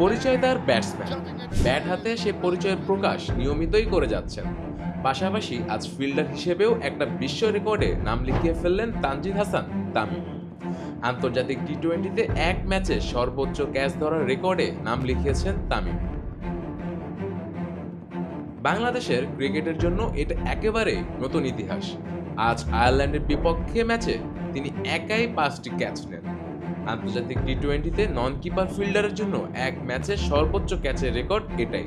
পরিচয় তার batsman. Bat হাতে সে পরিচয়ের প্রকাশ নিয়মিতই করে যাচ্ছেন। পাশাপাশি আজ ফিল্ডার হিসেবেও একটা বিশ্ব রেকর্ডে নাম লিখিয়ে ফেললেন তানজিদ হাসান তামিম। আন্তর্জাতিক টি টোয়েন্টিতে এক ম্যাচে সর্বোচ্চ ক্যাচ ধরার রেকর্ডে নাম লিখিয়েছেন তামিম। বাংলাদেশের ক্রিকেটের জন্য এটা একেবারে নতুন ইতিহাস। আজ আয়ারল্যান্ডের বিপক্ষে ম্যাচে তিনি একাই পাঁচটি ক্যাচ নেন। আন্তর্জাতিক টি টোয়েন্টিতে নন কিপার ফিল্ডারের জন্য এক ম্যাচে সর্বোচ্চ ক্যাচের রেকর্ড এটাই।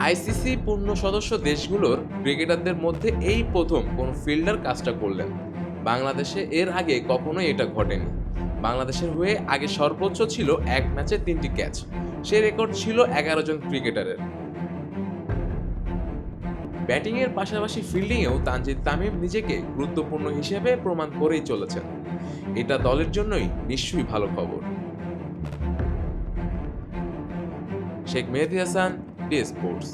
আইসিসি পূর্ণ সদস্য দেশগুলোর ক্রিকেটারদের মধ্যে এই প্রথম কোন ফিল্ডার কাজটা করলেন। বাংলাদেশে এর আগে কখনোই এটা ঘটেনি। বাংলাদেশের হয়ে আগে সর্বোচ্চ ছিল এক ম্যাচে তিনটি ক্যাচ সে রেকর্ড ছিল এগারো জন ক্রিকেটারের। ব্যাটিংয়ের পাশাপাশি ফিল্ডিংয়েও তানজিদ তামিম নিজেকে গুরুত্বপূর্ণ হিসেবে প্রমাণ করেই চলেছেন। এটা দলের জন্যই নিশ্চয়ই ভালো খবর। Sheikh Mehedi Hasan, D sports.